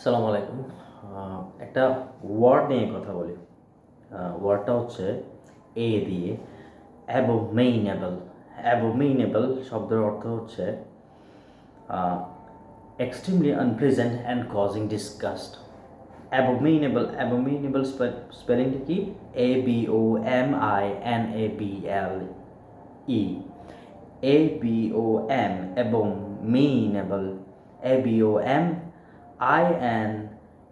আসসালামু আলাইকুম। একটা ওয়ার্ড নিয়ে কথা বলি। ওয়ার্ডটা হচ্ছে এ দিয়ে অ্যাবোমেইনেবল অ্যাবোমেইনেবল শব্দের অর্থ হচ্ছে extremely unpleasant and causing disgust abominable abominable স্পেলিংটা কি? A B O M I N A B L E A B O M, abominable A B O M N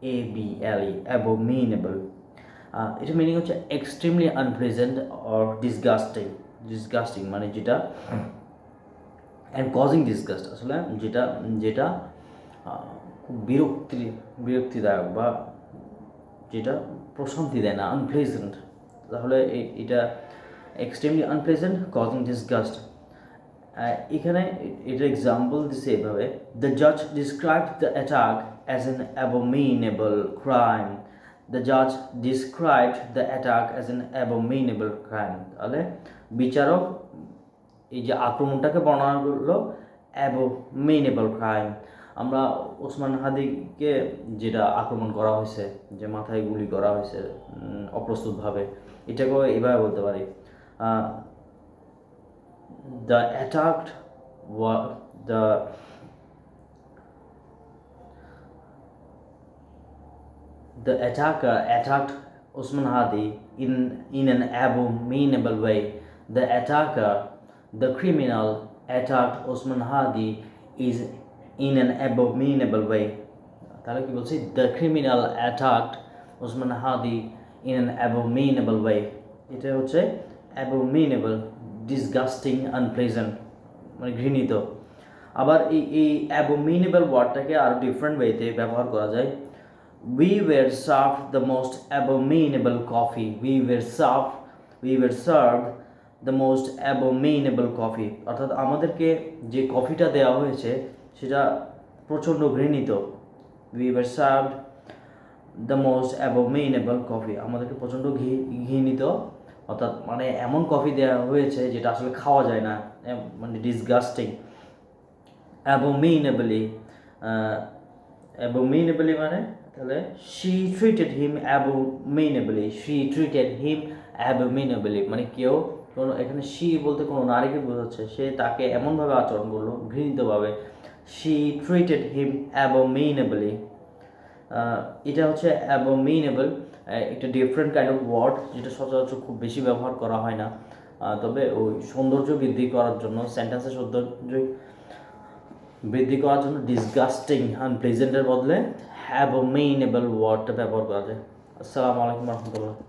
A B L E abominable. আহ, এটা meaning হচ্ছে extremely unpleasant or disgusting disgusting মানে যেটা and causing disgust আসলে যেটা যেটা খুব বিরক্তি বিরক্তিদায়ক বা যেটা প্রশান্তি দেয় না আনপ্লেজেন্ট তাহলে এ- এটা এক্সট্রিমলি আনপ্লেজেন্ট কজিং ডিসগাস্ট এখানে এটা এক্সাম্পল দিছে এভাবে দ্য জাজ describe the attack as an অ্যাবোমিনেবল crime the জাজ describe the attack as an অ্যাবোমিনেবল crime তাহলে বিচারক এই যে আক্রমণটাকে বর্ণনা করল অ্যাবোমিনেবল ক্রাইম আমরা ওসমান হাদিকে যেটা আক্রমণ করা হয়েছে, যে মাথায় গুলি করা হয়েছে অপ্রস্তুতভাবে, এটাকেও এভাবে বলতে পারি। the attacked wa- the the attacker attacked Usman Hadi in in an abominable way. The attacker, the criminal, attacked Usman Hadi is in an abominable way. তাহলে কি বলছি the criminal attacked Osman Hadi in an abominable way এটা হচ্ছে অ্যাবোমিনেবল disgusting unpleasant মানে ঘৃণিত। আবার এই এই অ্যাবোমিনেবল ওয়ার্ডটাকে আরও ডিফারেন্ট ওয়েতে ব্যবহার করা যায়। We were serve the most abominable coffee we were serve we were serve the most abominable coffee অর্থাৎ আমাদেরকে যে কফিটা দেওয়া হয়েছে, সেটা প্রচণ্ড ঘৃণিত। We were serve the most abominable coffee আমাদেরকে প্রচণ্ড ঘৃণিত। অর্থাৎ মানে এমন কফি দেওয়া হয়েছে যেটা আসলে খাওয়া যায় না মানে ডিসগাস্টিং অ্যাবোমিনেবলি অ্যাবোমিনেবলি মানে? তাহলে she treated him abominably she treated him abominably মানে কেউ কোনো, এখানে শি বলতে কোনো নারীকে বোঝাচ্ছে, সে তাকে এমনভাবে আচরণ করল ঘৃণিতভাবে। শি ট্রিটেড হিম অ্যাবোমিনেবলি এটা হচ্ছে অ্যাবমিনেবল একটা ডিফারেন্ট কাইন্ড অফ ওয়ার্ড যেটা সচরাচর খুব বেশি ব্যবহার করা হয় না। তবে ওই সৌন্দর্য বৃদ্ধি করার জন্য সেন্টেন্সের সৌন্দর্য বৃদ্ধি করার জন্য ডিসগাস্টিং আনপ্লেজেন্টের বদলে অ্যাবমেইনেবল ওয়ার্ডটা ব্যবহার করা যায়। আসসালামু আলাইকুম রহমতুল্লাহ।